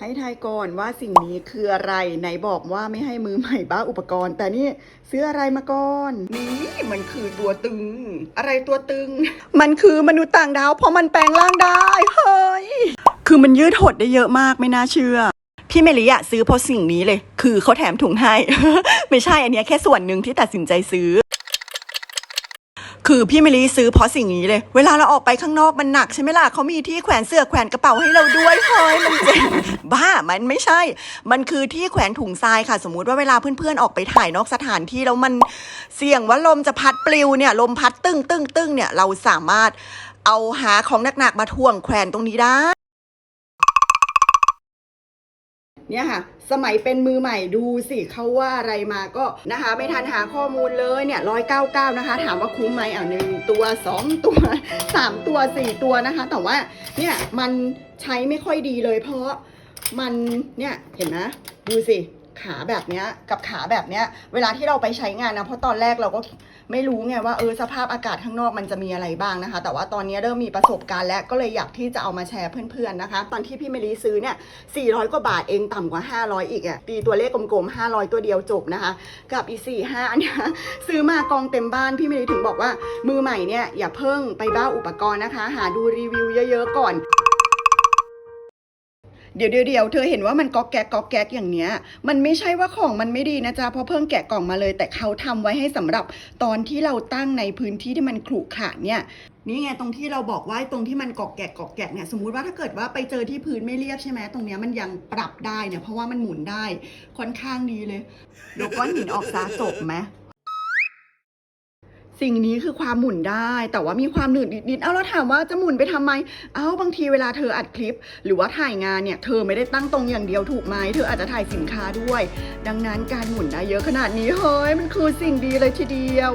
ให้ทายก่อนว่าสิ่งนี้คืออะไรไหนบอกว่าไม่ให้มือใหม่บ้าอุปกรณ์ แต่นี่ซื้ออะไรมาก่อน นี่มันคือตัวตึง อะไรตัวตึง มันคือมนุษย์ต่างดาวเพราะมันแปลงร่างได้เฮ้ยคือมันยืดหดได้เยอะมากไม่น่าเชื่อ พี่เมลีอะซื้อเพราะสิ่งนี้เลย คือเขาแถมถุงให้ ไม่ใช่อันเนี้ยแค่ส่วนหนึ่งที่ตัดสินใจซื้อคือพี่เมลีซื้อเพราะสิ่งนี้เลย เวลาเราออกไปข้างนอกมันหนักใช่ไหมล่ะเขามีที่แขวนเสื้อแขวนกระเป๋าให้เราด้วยเฮ้ยมันเจ๋ง บ้ามันไม่ใช่ มันคือที่แขวนถุงทรายค่ะ สมมุติว่าเวลาเพื่อนๆออกไปถ่ายนอกสถานที่แล้วมันเสี่ยงว่าลมจะพัดปลิวเนี่ยลมพัดตึ้งตึ้งตึ้งเนี่ยเราสามารถเอาหาของหนักๆมาท่วงแขวนตรงนี้ได้เนี่ยค่ะ สมัยเป็นมือใหม่ดูสิเขาว่าอะไรมาก็นะคะ ไม่ทันหาข้อมูลเลยเนี่ยร้อยเก้าเก้านะคะ ถามว่าคุ้มไหมอะหนึ่งตัวสองตัวสามตัวสี่ตัวนะคะ แต่ว่าเนี่ยมันใช้ไม่ค่อยดีเลยเพราะ มันเนี่ยเห็นไหมดูสิขาแบบเนี้ยกับขาแบบเนี้ย เวลาที่เราไปใช้งานนะเพราะตอนแรกเราก็ไม่รู้ไงว่าเออสภาพอากาศข้างนอกมันจะมีอะไรบ้างนะคะ แต่ว่าตอนนี้เริ่มมีประสบการณ์แล้วก็เลยอยากที่จะเอามาแชร์เพื่อนๆนะคะ ตอนที่พี่เมลีซื้อเนี่ย 400 กว่าบาทเองต่ำกว่า 500 อีกอะ่ะตีตัวเลขกลมๆ 500 ตัวเดียวจบนะคะ กับอีสี่ห้าอันเนี้ยซื้อมากองเต็มบ้านพี่เมลีถึงบอกว่ามือใหม่เนี่ยอย่าเพิ่งไปบ้าอุปกรณ์นะคะ หาดูรีวิวเยอะ ๆ ก่อน เดี๋ยวเดี๋ยวเธอเห็นว่ามันก๊อกแก๊กก๊อกแก๊กอย่างเนี้ย มันไม่ใช่ว่าของมันไม่ดีนะจ๊ะเพราะเพิ่งแกะกล่องมาเลย แต่เขาทำไว้ให้สำหรับตอนที่เราตั้งในพื้นที่ที่มันขรุขระเนี่ยนี่ไงตรงที่เราบอกว่าตรงที่มันกอกแกกกอกแกกเนี่ยสมมุติว่าถ้าเกิดว่าไปเจอที่พื้นไม่เรียบใช่ไหมตรงเนี้ยมันยังปรับได้เนี่ยเพราะว่ามันหมุนได้ค่อนข้างดีเลยยกก้อนหินออกซาจบไหม สิ่งนี้คือความหมุนได้ แต่ว่ามีความหนืดนิดๆเอาแล้วถามว่าจะหมุนไปทำไม เอาบางทีเวลาเธออัดคลิป หรือว่าถ่ายงานเนี่ยเธอไม่ได้ตั้งตรงอย่างเดียวถูกไหมเธออาจจะถ่ายสินค้าด้วย ดังนั้นการหมุนได้เยอะขนาดนี้เฮ้ยมันคือสิ่งดีเลยทีเดียว